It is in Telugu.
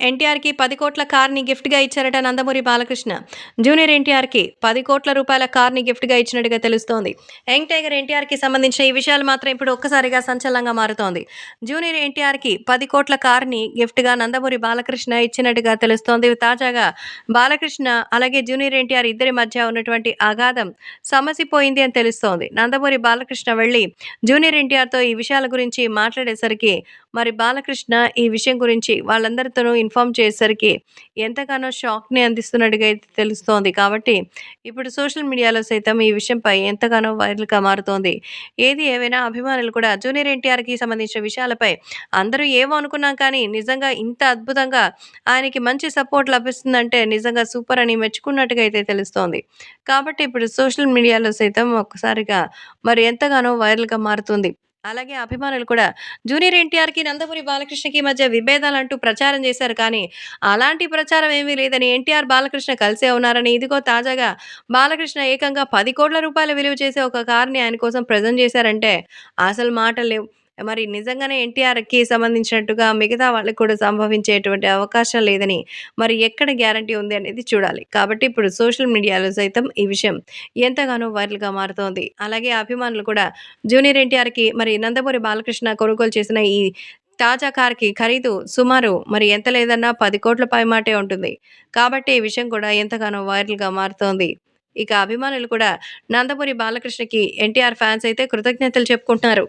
ఎన్టీఆర్కి పది కోట్ల కార్ని గిఫ్ట్గా ఇచ్చారట నందమూరి బాలకృష్ణ. జూనియర్ ఎన్టీఆర్కి పది కోట్ల రూపాయల కార్ని గిఫ్ట్గా ఇచ్చినట్టుగా తెలుస్తోంది. యంగ్ టైగర్ ఎన్టీఆర్కి సంబంధించిన ఈ విషయాలు మాత్రం ఇప్పుడు ఒక్కసారిగా సంచలనంగా మారుతోంది. జూనియర్ ఎన్టీఆర్కి పది కోట్ల కార్ని గిఫ్ట్గా నందమూరి బాలకృష్ణ ఇచ్చినట్టుగా తెలుస్తోంది. తాజాగా బాలకృష్ణ అలాగే జూనియర్ ఎన్టీఆర్ ఇద్దరి మధ్య ఉన్నటువంటి అగాధం సమసిపోయింది అని తెలుస్తోంది. నందమూరి బాలకృష్ణ వెళ్ళి జూనియర్ ఎన్టీఆర్తో ఈ విషయాల గురించి మాట్లాడేసరికి మరి బాలకృష్ణ ఈ విషయం గురించి వాళ్ళందరితోనూ ఇన్ఫామ్ చేసేసరికి ఎంతగానో షాక్ని అందిస్తున్నట్టుగా అయితే తెలుస్తోంది. కాబట్టి ఇప్పుడు సోషల్ మీడియాలో సైతం ఈ విషయంపై ఎంతగానో వైరల్గా మారుతోంది. ఏది ఏవైనా అభిమానులు కూడా జూనియర్ ఎన్టీఆర్కి సంబంధించిన విషయాలపై అందరూ ఏమో అనుకున్నాం కానీ నిజంగా ఇంత అద్భుతంగా ఆయనకి మంచి సపోర్ట్ లభిస్తుందంటే నిజంగా సూపర్ అని మెచ్చుకున్నట్టుగా అయితే తెలుస్తోంది. కాబట్టి ఇప్పుడు సోషల్ మీడియాలో సైతం ఒక్కసారిగా మరి ఎంతగానో వైరల్గా మారుతుంది. అలాగే అభిమానులు కూడా జూనియర్ ఎన్టీఆర్కి నందమూరి బాలకృష్ణకి మధ్య విభేదాలంటూ ప్రచారం చేశారు. కానీ అలాంటి ప్రచారం ఏమీ లేదని ఎన్టీఆర్ బాలకృష్ణ కలిసే ఉన్నారని ఇదిగో తాజాగా బాలకృష్ణ ఏకంగా పది కోట్ల రూపాయల విలువ చేసే ఒక కార్ని ఆయన కోసం ప్రజెంట్ చేశారంటే అసలు మాటలు లేవు. మరి నిజంగానే ఎన్టీఆర్కి సంబంధించినట్టుగా మిగతా వాళ్ళకి కూడా సంభవించేటువంటి అవకాశం లేదని మరి ఎక్కడ గ్యారంటీ ఉంది అనేది చూడాలి. కాబట్టి ఇప్పుడు సోషల్ మీడియాలో సైతం ఈ విషయం ఎంతగానో వైరల్గా మారుతోంది. అలాగే అభిమానులు కూడా జూనియర్ ఎన్టీఆర్కి మరి నందమూరి బాలకృష్ణ కొనుగోలు చేసిన ఈ తాజా కార్కి ఖరీదు సుమారు మరి ఎంత లేదన్నా పది కోట్ల పైమాటే ఉంటుంది. కాబట్టి ఈ విషయం కూడా ఎంతగానో వైరల్గా మారుతోంది. ఇక అభిమానులు కూడా నందమూరి బాలకృష్ణకి ఎన్టీఆర్ ఫ్యాన్స్ అయితే కృతజ్ఞతలు చెప్పుకుంటున్నారు.